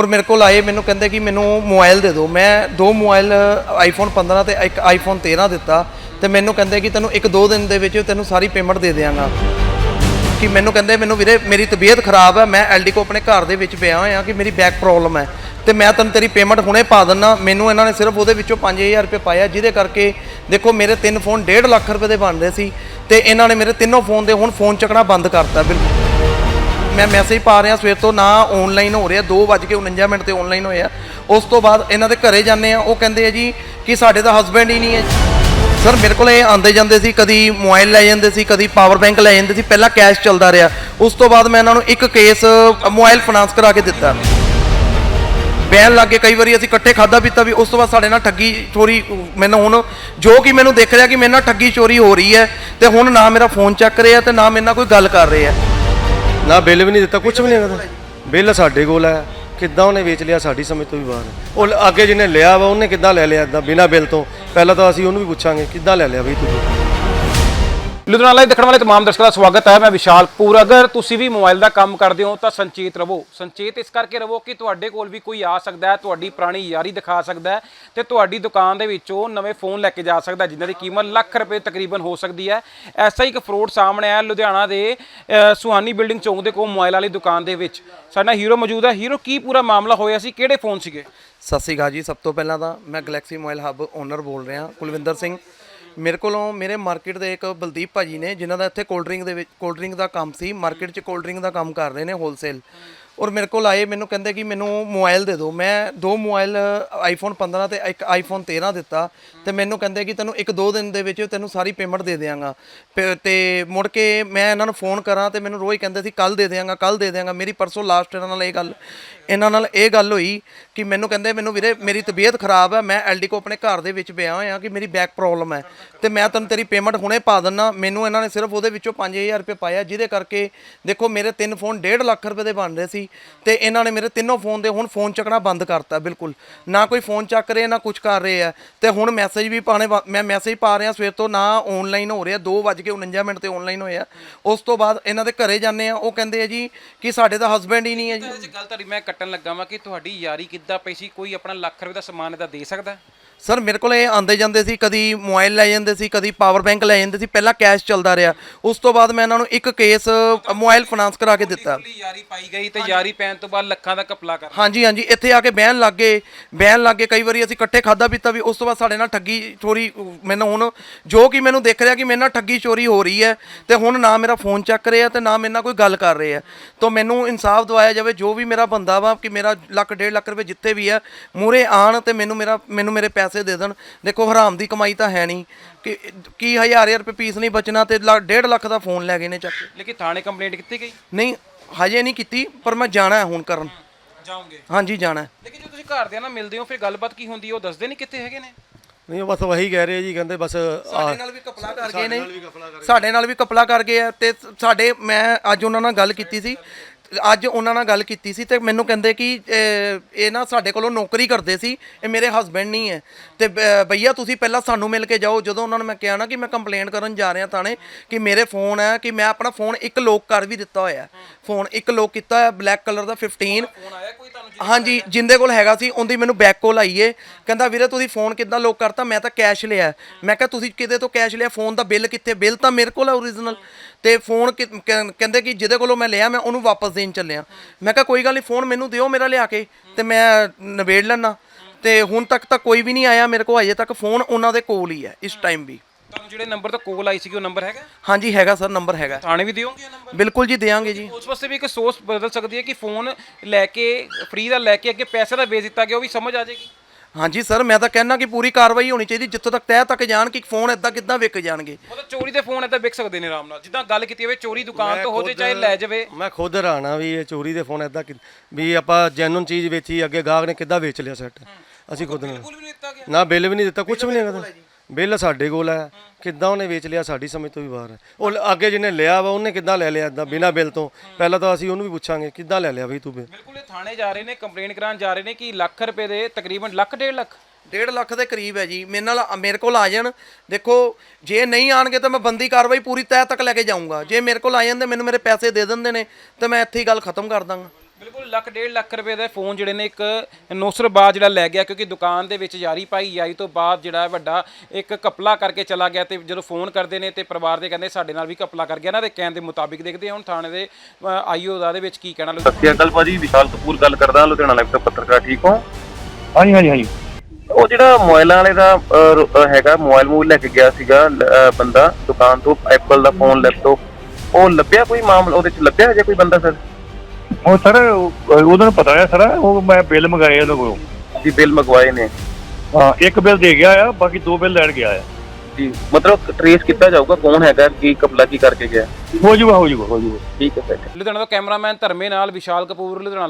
ਔਰ ਮੇਰੇ ਕੋਲ ਆਏ, ਮੈਨੂੰ ਕਹਿੰਦੇ ਕਿ ਮੈਨੂੰ ਮੋਬਾਈਲ ਦੇ ਦਿਓ। ਮੈਂ ਦੋ ਮੋਬਾਈਲ ਆਈਫੋਨ 15 ਤੇ ਇੱਕ ਆਈਫੋਨ 13 ਦਿੱਤਾ ਤੇ ਮੈਨੂੰ ਕਹਿੰਦੇ ਕਿ ਤੈਨੂੰ ਇੱਕ ਦੋ ਦਿਨ ਦੇ ਵਿੱਚ ਤੈਨੂੰ ਸਾਰੀ ਪੇਮੈਂਟ ਦੇ ਦਿਆਂਗਾ। ਕਿ ਮੈਨੂੰ ਕਹਿੰਦੇ, ਮੈਨੂੰ ਵੀਰੇ, ਮੇਰੀ ਤਬੀਅਤ ਖਰਾਬ ਹੈ ਮੈਂ ਐਲਡੀ ਕੋ ਆਪਣੇ ਘਰ ਦੇ ਵਿੱਚ ਪਿਆ ਹੋਇਆ ਕਿ ਮੇਰੀ ਬੈਕ ਪ੍ਰੋਬਲਮ ਹੈ ਤੇ ਮੈਂ ਤੈਨੂੰ ਤੇਰੀ ਪੇਮੈਂਟ ਹੁਣੇ ਪਾ ਦਿੰਨਾ। ਮੈਨੂੰ ਇਹਨਾਂ ਨੇ ਸਿਰਫ ਉਹਦੇ ਵਿੱਚੋਂ 5000 ਰੁਪਏ ਪਾਇਆ, ਜਿਹਦੇ ਕਰਕੇ ਦੇਖੋ ਮੇਰੇ ਤਿੰਨ ਫੋਨ 1.5 ਲੱਖ ਰੁਪਏ ਦੇ ਬਣਦੇ ਸੀ ਤੇ ਇਹਨਾਂ ਨੇ ਮੇਰੇ ਤਿੰਨੋਂ ਫੋਨ ਦੇ ਹੁਣ ਫੋਨ ਚੱਕਣਾ ਬੰਦ ਕਰਤਾ ਬਿਲਕੁਲ। ਮੈਂ ਮੈਸੇਜ ਪਾ ਰਿਹਾ, ਸਵੇਰ ਤੋਂ ਨਾ ਆਨਲਾਈਨ ਹੋ ਰਿਹਾ 2:49 ਮਿੰਟ ਤੇ ਆਨਲਾਈਨ ਹੋਇਆ। ਉਸ ਤੋਂ ਬਾਅਦ ਇਹਨਾਂ ਦੇ ਘਰੇ ਜਾਂਦੇ ਆ ਉਹ ਕਹਿੰਦੇ ਆ ਜੀ ਕਿ ਸਾਡੇ ਤਾਂ ਹਸਬੈਂਡ ਹੀ ਨਹੀਂ ਹੈ। ਸਰ ਮੇਰੇ ਕੋਲ ਇਹ ਆਂਦੇ ਜਾਂਦੇ ਸੀ, ਕਦੀ ਮੋਬਾਈਲ ਲੈ ਜਾਂਦੇ ਸੀ, ਕਦੀ ਪਾਵਰ ਬੈਂਕ ਲੈ ਜਾਂਦੇ ਸੀ, ਪਹਿਲਾਂ ਕੈਸ਼ ਚੱਲਦਾ ਰਿਹਾ। ਉਸ ਤੋਂ ਬਾਅਦ ਮੈਂ ਇਹਨਾਂ ਨੂੰ ਇੱਕ ਕੇਸ ਮੋਬਾਈਲ ਫਾਈਨਾਂਸ ਕਰਾ ਕੇ ਦਿੱਤਾ। ਬੈਨ ਲੱਗੇ ਕਈ ਵਾਰੀ ਅਸੀਂ ਇਕੱਠੇ ਖਾਦਾ ਪੀਤਾ ਵੀ, ਉਸ ਤੋਂ ਬਾਅਦ ਸਾਡੇ ਨਾਲ ਠੱਗੀ ਚੋਰੀ, ਮੈਨੂੰ ਹੁਣ ਜੋ ਕਿ ਮੈਨੂੰ ਦੇਖ ਰਿਹਾ ਕਿ ਮੇਰੇ ਨਾਲ ਠੱਗੀ ਚੋਰੀ ਹੋ ਰਹੀ ਹੈ, ਤੇ ਹੁਣ ਨਾ ਮੇਰਾ ਫੋਨ ਚੱਕ ਰਿਹਾ ਤੇ ਨਾ ਮੇਰੇ ਨਾਲ ਕੋਈ ਗੱਲ ਕਰ ਰਿਹਾ। ਨਾ ਬਿੱਲ ਵੀ ਨਹੀਂ ਦਿੱਤਾ ਕੁਝ ਵੀ ਨਹੀਂ ਹੈਗਾ ਬਿੱਲ ਸਾਡੇ ਕੋਲ ਹੈ। ਕਿੱਦਾਂ ਉਹਨੇ ਵੇਚ ਲਿਆ, ਸਾਡੀ ਸਮਝ ਤੋਂ ਵੀ ਬਾਹਰ ਹੈ। ਉਹ ਅੱਗੇ ਜਿਹਨੇ ਲਿਆ ਵਾ, ਉਹਨੇ ਕਿੱਦਾਂ ਲੈ ਲਿਆ ਇਦਾਂ ਬਿਨਾਂ ਬਿੱਲ ਤੋਂ? ਪਹਿਲਾਂ ਤਾਂ ਅਸੀਂ ਉਹਨੂੰ ਵੀ ਪੁੱਛਾਂਗੇ, ਕਿੱਦਾਂ ਲੈ ਲਿਆ ਬਈ ਤੂੰ? ਲੁਧਿਆਣਾ ਲਾਈਵ ਦੇਖਣ ਵਾਲੇ तमाम ਦਰਸ਼ਕਾਂ ਦਾ ਸਵਾਗਤ ਹੈ ਮੈਂ ਵਿਸ਼ਾਲ ਪੂਰ ਅਗਰ ਤੁਸੀਂ ਵੀ ਮੋਬਾਈਲ ਦਾ ਕੰਮ ਕਰਦੇ ਹੋ ਤਾਂ ਸੰਚੇਤ ਰਹੋ ਸੰਚੇਤ ਇਸ ਕਰਕੇ ਰਹੋ ਕਿ ਤੁਹਾਡੇ ਕੋਲ ਵੀ ਕੋਈ ਆ ਸਕਦਾ ਹੈ ਤੁਹਾਡੀ ਪੁਰਾਣੀ ਯਾਰੀ ਦਿਖਾ ਸਕਦਾ ਹੈ ਤੇ ਤੁਹਾਡੀ ਦੁਕਾਨ ਦੇ ਵਿੱਚੋਂ ਨਵੇਂ ਫੋਨ ਲੈ ਕੇ ਜਾ ਸਕਦਾ ਹੈ, ਜਿਨ੍ਹਾਂ ਦੀ ਕੀਮਤ ਲੱਖ ਰੁਪਏ ਤਕਰੀਬਨ ਹੋ ਸਕਦੀ ਹੈ ਐਸਾ ਹੀ ਇੱਕ ਫਰੋਡ ਸਾਹਮਣੇ ਆਇਆ ਲੁਧਿਆਣਾ ਦੇ ਅਹ, ਸੁਹਾਨੀ ਬਿਲਡਿੰਗ ਚੌਂਕ ਦੇ ਕੋਲ ਮੋਬਾਈਲ ਵਾਲੀ ਦੁਕਾਨ ਦੇ ਵਿੱਚ ਸਾਡਾ ਹੀਰੋ ਮੌਜੂਦ ਹੈ ਹੀਰੋ ਕੀ ਪੂਰਾ ਮਾਮਲਾ ਹੋਇਆ ਸੀ ਕਿਹੜੇ ਫੋਨ ਸੀਗੇ ਸਤਿ ਸ਼੍ਰੀ ਅਕਾਲ ਜੀ ਸਭ ਤੋਂ ਪਹਿਲਾਂ ਤਾਂ ਮੈਂ ਗੈਲੈਕਸੀ ਮੋਬਾਈਲ ਹੱਬ ਓਨਰ ਬੋਲ ਰਿਹਾ ਕੁਲਵਿੰਦਰ ਸਿੰਘ ਮੇਰੇ ਕੋਲੋਂ ਮੇਰੇ ਮਾਰਕੀਟ ਦੇ ਇੱਕ ਬਲਦੀਪ ਭਾਜੀ ਨੇ, ਜਿਨ੍ਹਾਂ ਦਾ ਇੱਥੇ ਕੋਲਡ ਡਰਿੰਕ ਦੇ ਵਿੱਚ ਕੋਲਡ ਡਰਿੰਕ ਦਾ ਕੰਮ ਸੀ ਮਾਰਕੀਟ 'ਚ ਕੋਲਡ ਡਰਿੰਕ ਦਾ ਕੰਮ ਕਰ ਰਹੇ ਨੇ ਹੋਲਸੇਲ ਔਰ ਮੇਰੇ ਕੋਲ ਆਏ, ਮੈਨੂੰ ਕਹਿੰਦੇ ਕਿ ਮੈਨੂੰ ਮੋਬਾਈਲ ਦੇ ਦਿਓ। ਮੈਂ ਦੋ ਮੋਬਾਈਲ ਆਈਫੋਨ 15 ਤੇ ਇੱਕ ਆਈਫੋਨ 13 ਦਿੱਤਾ ਤੇ ਮੈਨੂੰ ਕਹਿੰਦੇ ਕਿ ਤੈਨੂੰ ਇੱਕ ਦੋ ਦਿਨ ਦੇ ਵਿੱਚ ਤੈਨੂੰ ਸਾਰੀ ਪੇਮੈਂਟ ਦੇ ਦਿਆਂਗਾ। ਪ- ਤੇ ਮੁੜ ਕੇ ਮੈਂ ਇਹਨਾਂ ਨੂੰ ਫੋਨ ਕਰਾਂ ਤੇ ਮੈਨੂੰ ਰੋਜ਼ ਕਹਿੰਦੇ ਸੀ ਕੱਲ ਦੇ ਦਿਆਂਗਾ ਕੱਲ ਦੇ ਦਿਆਂਗਾ, ਮੇਰੀ ਪਰਸੋਂ ਲਾਸਟ ਇਹਨਾਂ ਨਾਲ ਇਹ ਗੱਲ। ਇਹਨਾਂ ਨਾਲ ਇਹ ਗੱਲ ਹੋਈ ਕਿ ਮੈਨੂੰ ਕਹਿੰਦੇ, ਮੈਨੂੰ ਵੀਰੇ, ਮੇਰੀ ਤਬੀਅਤ ਖਰਾਬ ਹੈ, ਮੈਂ ਐਲਡੀ ਕੋ ਆਪਣੇ ਘਰ ਦੇ ਵਿੱਚ ਪਿਆ ਹੋਇਆ ਕਿ ਮੇਰੀ ਬੈਕ ਪ੍ਰੋਬਲਮ ਹੈ। ਤੇ ਮੈਂ ਤੈਨੂੰ ਤੇਰੀ ਪੇਮੈਂਟ ਹੁਣੇ ਪਾ ਦਿੰਨਾ। ਮੈਨੂੰ ਇਹਨਾਂ ਨੇ ਸਿਰਫ ਉਹਦੇ ਵਿੱਚੋਂ 5000 ਰੁਪਏ ਪਾਇਆ, ਜਿਹਦੇ ਕਰਕੇ ਦੇਖੋ ਮੇਰੇ ਤਿੰਨ ਫੋਨ 1.5 ਲੱਖ ਰੁਪਏ ਦੇ ਬਣ ਰਹੇ ਸੀ। ਤੇ ਇਹਨਾਂ ਨੇ ਮੇਰੇ ਤਿੰਨੋਂ ਫੋਨ ਦੇ ਹੁਣ ਫੋਨ ਚੱਕਣਾ ਬੰਦ ਕਰਤਾ, ਬਿਲਕੁਲ। ਨਾ ਕੋਈ ਫੋਨ ਚੱਕ ਰਹੇ, ਨਾ ਕੁਝ ਕਰ ਰਹੇ ਆ। ਤੇ ਹੁਣ ਮੈਸੇਜ ਵੀ ਪਾਣੇ ਮੈਂ ਮੈਸੇਜ ਪਾ ਰਿਹਾ ਸਵੇਰ ਤੋਂ, ਨਾ ਆਨਲਾਈਨ ਹੋ ਰਿਹਾ 2:49 ਮਿੰਟ ਤੇ ਆਨਲਾਈਨ ਹੋਇਆ। ਉਸ ਤੋਂ ਬਾਅਦ ਇਹਨਾਂ ਦੇ ਘਰੇ ਜਾਂਦੇ ਆ, ਉਹ ਕਹਿੰਦੇ ਆ ਜੀ ਕਿ ਸਾਡੇ ਤਾਂ ਹਸਬੈਂਡ ਹੀ ਨਹੀਂ ਹੈ ਜੀ। ਗੱਲ ਤੁਹਾਡੀ, ਮੈਂ ਕੱਟਣ ਲੱਗਾ ਵਾਂ ਕਿ ਤੁਹਾਡੀ ਯਾਰੀ ਕਿੱਦਾਂ ਪਈ ਸੀ? ਕੋਈ ਆਪਣਾ ਲੱਖ ਰੁਪਏ ਦਾ ਸਮਾਨ ਇਹਦਾ ਦੇ ਸਕਦਾ? ਸਰ ਮੇਰੇ ਕੋਲ ਇਹ ਆਂਦੇ ਜਾਂਦੇ ਸੀ ਕਦੀ ਮੋਬਾਈਲ ਲੈ ਜਾਂਦੇ ਸੀ ਕਦੀ ਪਾਵਰ ਬੈਂਕ ਲੈ ਜਾਂਦੇ ਸੀ ਪਹਿਲਾਂ ਕੈਸ਼ ਚੱਲਦਾ ਰਿਹਾ। ਉਸ ਤੋਂ ਬਾਅਦ ਮੈਂ ਇਹਨਾਂ ਨੂੰ ਇੱਕ ਕੇਸ ਮੋਬਾਈਲ ਫਾਈਨਾਂਸ ਕਰਾ ਕੇ ਦਿੱਤਾ। ਯਾਰੀ ਪਾਈ ਗਈ ਤੇ ਯਾਰੀ ਪੈਣ ਤੋਂ ਬਾਅਦ ਲੱਖਾਂ ਦਾ ਕਪਲਾ ਕਰ ਹਾਂਜੀ ਹਾਂਜੀ ਇੱਥੇ ਆ ਕੇ ਬਹਿਣ ਲੱਗ ਗਏ ਬਹਿਣ ਲੱਗ ਗਏ ਕਈ ਵਾਰੀ ਅਸੀਂ ਇਕੱਠੇ ਖਾਦਾ ਪੀਤਾ ਵੀ ਉਸ ਤੋਂ ਬਾਅਦ ਸਾਡੇ ਨਾਲ ਠੱਗੀ ਚੋਰੀ ਮੈਨੂੰ ਹੁਣ ਜੋ ਕਿ ਮੈਨੂੰ ਦਿਖ ਰਿਹਾ ਕਿ ਮੇਰੇ ਨਾਲ ਠੱਗੀ ਚੋਰੀ ਹੋ ਰਹੀ ਹੈ ਤੇ ਹੁਣ ਨਾ ਮੇਰਾ ਫੋਨ ਚੱਕ ਰਿਹਾ ਤੇ ਨਾ ਮੇਰੇ ਨਾਲ ਕੋਈ ਗੱਲ ਕਰ ਰਿਹਾ। ਤਾਂ ਮੈਨੂੰ ਇਨਸਾਫ ਦਵਾਇਆ ਜਾਵੇ ਜੋ ਵੀ ਮੇਰਾ ਬੰਦਾ ਵਾ ਕਿ ਮੇਰਾ ਲੱਖ ਡੇਢ ਲੱਖ ਰੁਪਏ ਜਿੱਥੇ ਵੀ ਹੈ ਮੂਰੇ ਆਣ ਤੇ ਮੈਨੂੰ ਮੇਰਾ ਮੈਨੂੰ ਮੇਰੇ ਪੈਸੇ ਦੇ ਦੇਣ। ਦੇਖੋ ਹਰਾਮ ਦੀ ਕਮਾਈ ਤਾਂ ਹੈ ਨਹੀਂ। ਕਿ ਕੀ ਹਜ਼ਾਰ ਹਜ਼ਾਰ ਰੁਪਏ ਪੀਸ ਨਹੀਂ ਬਚਣਾ ਤੇ ਲੱਖ- ਡੇਢ ਲੱਖ ਦਾ ਫੋਨ ਲੈ ਗਏ ਨੇ ਚੱਕ ਕੇ। ਲੇਕਿਨ ਥਾਣੇ ਕੰਪਲੇਂਟ ਕੀਤੀ ਗਈ? ਨਹੀਂ ਹਜੇ ਨਹੀਂ ਕੀਤੀ ਪਰ ਮੈਂ ਜਾਣਾ ਹੈ ਹੁਣ ਕਰਨ। ਜਾਓਗੇ? ਹਾਂਜੀ ਜਾਣਾ ਹੈ। ਲੇਕਿਨ ਜਦੋਂ ਤੁਸੀਂ ਘਰਦਿਆਂ ਨਾਲ ਮਿਲਦੇ ਹੋ ਫਿਰ ਗੱਲਬਾਤ ਕੀ ਹੁੰਦੀ ਹੈ? ਉਹ ਦੱਸਦੇ ਨਹੀਂ ਕਿੱਥੇ ਹੈਗੇ ਨੇ? ਨਹੀਂ ਉਹ ਬਸ ਵਹੀ ਕਹਿ ਰਹੇ ਜੀ ਕਹਿੰਦੇ ਬਸ ਸਾਡੇ ਨਾਲ ਵੀ ਕਪਲਾ ਕਰ ਗਏ ਨੇ। ਸਾਡੇ ਨਾਲ ਵੀ ਕਪਲਾ ਕਰ ਗਏ ਆ। ਤੇ ਸਾਡੇ ਮੈਂ ਅੱਜ ਉਹਨਾਂ ਨਾਲ ਗੱਲ ਕੀਤੀ ਸੀ। ਅੱਜ ਉਹਨਾਂ ਨਾਲ ਗੱਲ ਕੀਤੀ ਸੀ ਤੇ ਮੈਨੂੰ ਕਹਿੰਦੇ ਕਿ ਇਹ ਨਾ ਸਾਡੇ ਕੋਲੋਂ ਨੌਕਰੀ ਕਰਦੇ ਸੀ ਇਹ ਮੇਰੇ ਹਸਬੈਂਡ ਨਹੀਂ ਹੈ। ਤੇ ਬ- ਭਈਆ ਤੁਸੀਂ ਪਹਿਲਾਂ ਸਾਨੂੰ ਮਿਲ ਕੇ ਜਾਓ ਜਦੋਂ ਉਹਨਾਂ ਨੂੰ ਮੈਂ ਕਿਹਾ ਨਾ ਕਿ ਮੈਂ ਕੰਪਲੇਂਟ ਕਰਨ ਜਾ ਰਿਹਾ ਥਾਣੇ ਕਿ ਮੇਰੇ ਫੋਨ ਹੈ ਕਿ ਮੈਂ ਆਪਣਾ ਫੋਨ ਇੱਕ ਲੋਕ ਕਰ ਵੀ ਦਿੱਤਾ ਹੋਇਆ ਫੋਨ ਇੱਕ ਲੋਕ ਕੀਤਾ ਹੋਇਆ ਬਲੈਕ ਕਲਰ ਦਾ 15 ਫੋਨ ਆਇਆ ਕੋਈ ਤੁਹਾਨੂੰ ਹਾਂਜੀ ਜਿੰਦੇ ਕੋਲ ਹੈਗਾ ਸੀ ਉਹਦੀ ਮੈਨੂੰ ਬੈਕ ਕੋਲ ਆਈ ਏ। ਕਹਿੰਦਾ ਵੀਰੇ ਤੁਸੀਂ ਫੋਨ ਕਿੱਦਾਂ ਲੋਕ ਕਰਤਾ? ਮੈਂ ਤਾਂ ਕੈਸ਼ ਲਿਆ ਮੈਂ ਕਿਹਾ ਤੁਸੀਂ ਕਿਤੇ ਤੋਂ ਕੈਸ਼ ਲਿਆ? ਫੋਨ ਦਾ ਬਿੱਲ ਕਿੱਥੇ? ਬਿੱਲ ਤਾਂ ਮੇਰੇ ਕੋਲ ਹੈ ਓਰੀਜਨਲ ਤੇ ਫੋਨ ਕਿ- ਕਹਿੰ- ਕਹਿੰਦੇ ਕਿ ਜਿਹਦੇ ਕੋਲੋਂ ਮੈਂ ਲਿਆ ਮੈਂ ਉਹਨੂੰ ਵਾਪਸ ਦੇਣ ਚੱਲਿਆ। ਮੈਂ ਕਿਹਾ ਕੋਈ ਗੱਲ ਨਹੀਂ ਫੋਨ ਮੈਨੂੰ ਦਿਓ ਮੇਰਾ ਲਿਆ ਕੇ ਤੇ ਮੈਂ ਨਵੇੜ ਲੈਣਾ ਤੇ ਹੁਣ ਤੱਕ ਤਾਂ ਕੋਈ ਵੀ ਨਹੀਂ ਆਇਆ ਮੇਰੇ ਕੋਲ ਅਜੇ ਤੱਕ ਫੋਨ ਉਹਨਾਂ ਦੇ ਕੋਲ ਹੀ ਹੈ ਇਸ ਟਾਈਮ ਵੀ। ਤੁਹਾਨੂੰ ਜਿਹੜੇ ਨੰਬਰ ਤੋਂ ਕੋਲ ਆਈ ਸੀਗੀ ਉਹ ਨੰਬਰ ਹੈਗਾ? ਹਾਂਜੀ ਹੈਗਾ ਸਰ ਨੰਬਰ ਹੈਗਾ। ਥਾਣੇ ਵੀ ਦਿਓਗੇ ਇਹ ਨੰਬਰ? ਬਿਲਕੁਲ ਜੀ ਦੇਵਾਂਗੇ ਜੀ। ਉਸ ਵਾਸਤੇ ਵੀ ਇੱਕ ਸੋਚ ਬਦਲ ਸਕਦੀ ਹੈ ਕਿ ਫੋਨ ਲੈ ਕੇ ਫ੍ਰੀ ਦਾ ਲੈ ਕੇ ਅੱਗੇ ਪੈਸੇ ਦਾ ਵੇਚ ਦਿੱਤਾ ਗਿਆ ਉਹ ਵੀ ਸਮਝ ਆ ਜਾਏਗੀ? ਹਾਂਜੀ ਸਰ ਮੈਂ ਤਾਂ ਕਹਿਣਾ ਕਿ ਪੂਰੀ ਕਾਰਵਾਈ ਹੋਣੀ ਚਾਹੀਦੀ ਜਿੱਥੋਂ ਤੱਕ ਤਹਿ ਤੱਕ ਜਾਣ ਕਿ ਫੋਨ ਇਦਾਂ ਕਿੱਦਾਂ ਵਿਕ ਜਾਣਗੇ। ਮਤਲਬ ਚੋਰੀ ਦੇ ਫੋਨ ਏਦਾਂ ਵਿਕ ਸਕਦੇ ਨੇ ਆਰਾਮ ਨਾਲ। ਜਿੱਦਾਂ ਗੱਲ ਕੀਤੀ ਹੋਵੇ ਚੋਰੀ ਦੁਕਾਨ ਤੋਂ ਹੋ ਜੇ ਚਾਹੇ ਲੈ ਜਾਵੇ। ਮੈਂ ਖੁਦ ਹੈਰਾਨਾ ਵੀ ਇਹ ਚੋਰੀ ਦੇ ਫੋਨ ਐਦਾਂ ਵੀ ਆਪਾਂ ਜੈਨੂਨ ਚੀਜ਼ ਵੇਚੀ ਅੱਗੇ ਗਾਹਕ ਨੇ ਕਿੱਦਾਂ ਵੇਚ ਲਿਆ ਸੈੱਟ ਅਸੀਂ ਖੁਦ ਨੇ। ਨਾ ਬਿੱਲ ਵੀ ਨਹੀਂ ਦਿੱਤਾ ਕੁਝ ਵੀ ਨਹੀਂ ਹੈਗਾ ਬਿੱਲ ਸਾਡੇ ਕੋਲ ਹੈ। ਕਿੱਦਾਂ ਉਹਨੇ ਵੇਚ ਲਿਆ ਸਾਡੀ ਸਮਝ ਤੋਂ ਵੀ ਬਾਹਰ ਹੈ। ਉਹ ਲ- ਅੱਗੇ ਜਿਹਨੇ ਲਿਆ ਵਾ ਉਹਨੇ ਕਿੱਦਾਂ ਲੈ ਲਿਆ ਇਦਾਂ ਬਿਨਾ ਬਿੱਲ ਤੋਂ? ਪਹਿਲਾਂ ਤਾਂ ਅਸੀਂ ਉਹਨੂੰ ਵੀ ਪੁੱਛਾਂਗੇ ਕਿੱਦਾਂ ਲੈ ਲਿਆ ਬਈ ਤੂੰ ਬਿੱਲ? ਬਿਲਕੁਲ ਇਹ ਥਾਣੇ ਜਾ ਰਹੇ ਨੇ ਕੰਪਲੇਂਟ ਕਰਾਉਣ ਜਾ ਰਹੇ ਨੇ ਕਿ ਲੱਖ ਰੁਪਏ ਦੇ ਤਕਰੀਬਨ ਲੱਖ ਡੇਢ ਲੱਖ? ਡੇਢ ਲੱਖ ਦੇ ਕਰੀਬ ਹੈ ਜੀ। ਮੇਰੇ ਨਾਲ ਮੇਰੇ ਕੋਲ ਆ ਜਾਣ। ਦੇਖੋ ਜੇ ਨਹੀਂ ਆਣਗੇ ਤਾਂ ਮੈਂ ਬੰਦੀ ਕਾਰਵਾਈ ਪੂਰੀ ਤਹਿ ਤੱਕ ਲੈ ਕੇ ਜਾਊਂਗਾ। ਜੇ ਮੇਰੇ ਕੋਲ ਆ ਜਾਂਦੇ ਮੈਨੂੰ ਮੇਰੇ ਪੈਸੇ ਦੇ ਦਿੰਦੇ ਨੇ ਤਾਂ ਮੈਂ ਇੱਥੇ ਹੀ ਗੱਲ ਖਤਮ ਕਰ ਦਾਂਗਾ। ਬਿਲਕੁਲ ਲੱਖ ਡੇਢ ਲੱਖ ਰੁਪਏ ਦੇ ਫੋਨ ਜਿਹੜੇ ਨੇ ਇੱਕ ਨੌਸਰਬਾਜ਼ ਜਿਹੜਾ ਲੈ ਗਿਆ ਕਿਉਂਕਿ ਦੁਕਾਨ ਦੇ ਵਿੱਚ ਯਾਰੀ ਪਾਈ ਯਾਰੀ ਤੋਂ ਬਾਅਦ ਜਿਹੜਾ ਹੈ ਵੱਡਾ ਇੱਕ ਕਪਲਾ ਕਰਕੇ ਚਲਾ ਗਿਆ ਤੇ ਜਦੋਂ ਫੋਨ ਕਰਦੇ ਨੇ ਤੇ ਪਰਿਵਾਰ ਦੇ ਕਹਿੰਦੇ ਸਾਡੇ ਨਾਲ ਵੀ ਕਪਲਾ ਕਰ ਗਿਆ। ਨਾ ਦੇ ਕਹਿਣ ਦੇ ਮੁਤਾਬਿਕ ਦੇਖਦੇ ਹਾਂ ਹੁਣ ਥਾਣੇ ਦੇ ਆਈਓ ਦਾ ਦੇ ਵਿੱਚ ਕੀ ਕਹਿਣਾ ਸਤਿ ਸ਼੍ਰੀ ਅਕਾਲ ਭਾਜੀ ਵਿਸ਼ਾਲ ਕਪੂਰ ਗੱਲ ਕਰਦਾ ਲੁਧਿਆਣਾ ਲਾਈਵ ਤੋਂ ਪੱਤਰਕਾਰ ਠੀਕ ਹੋ? ਹਾਂਜੀ ਹਾਂਜੀ ਹਾਂਜੀ। ਉਹ ਜਿਹੜਾ ਮੋਬਾਈਲਾਂ ਵਾਲੇ ਦਾ ਹੈਗਾ ਮੋਬਾਈਲ ਮੂਲ ਲੈ ਕੇ ਗਿਆ ਸੀਗਾ ਬੰਦਾ ਦੁਕਾਨ ਤੋਂ ਐਪਲ ਦਾ ਫੋਨ ਲੈਪਟਾਪ ਉਹ ਲੱਭਿਆ ਕੋਈ ਮਾਮਲਾ ਉਹਦੇ ਚ ਲੱਭਿਆ ਹਜੇ ਕੋਈ ਬੰਦਾ ਸਰ? ਉਹ ਸਰ ਉਹ- ਉਹਨਾਂ ਨੂੰ ਪਤਾ ਹੈ ਸਰ ਉਹ ਮੈਂ ਬਿੱਲ ਮੰਗਾਏ ਉਹਨਾਂ ਕੋਲੋਂ। ਜੀ ਬਿੱਲ ਮੰਗਵਾਏ ਨੇ। ਹਾਂ ਇੱਕ ਬਿੱਲ ਦੇ ਗਿਆ ਆ ਬਾਕੀ ਦੋ ਬਿੱਲ ਲੈਣ ਗਿਆ ਆ। ਜੀ ਮਤਲਬ ਟ੍ਰੇਸ ਕੀਤਾ ਜਾਊਗਾ ਕੌਣ ਹੈਗਾ ਕੀ ਕਪਲਾ ਕੀ ਕਰਕੇ ਗਿਆ? ਹੋ ਜੂਗਾ ਹੋ ਜੂਗਾ ਹੋ ਜੂਗਾ। ਠੀਕ ਹੈ ਸਰ। ਲੁਧਿਆਣਾ ਤੋਂ ਕੈਮਰਾਮੈਨ ਧਰਮੇ ਨਾਲ ਵਿਸ਼ਾਲ ਕਪੂਰ ਲੁਧਿਆਣਾ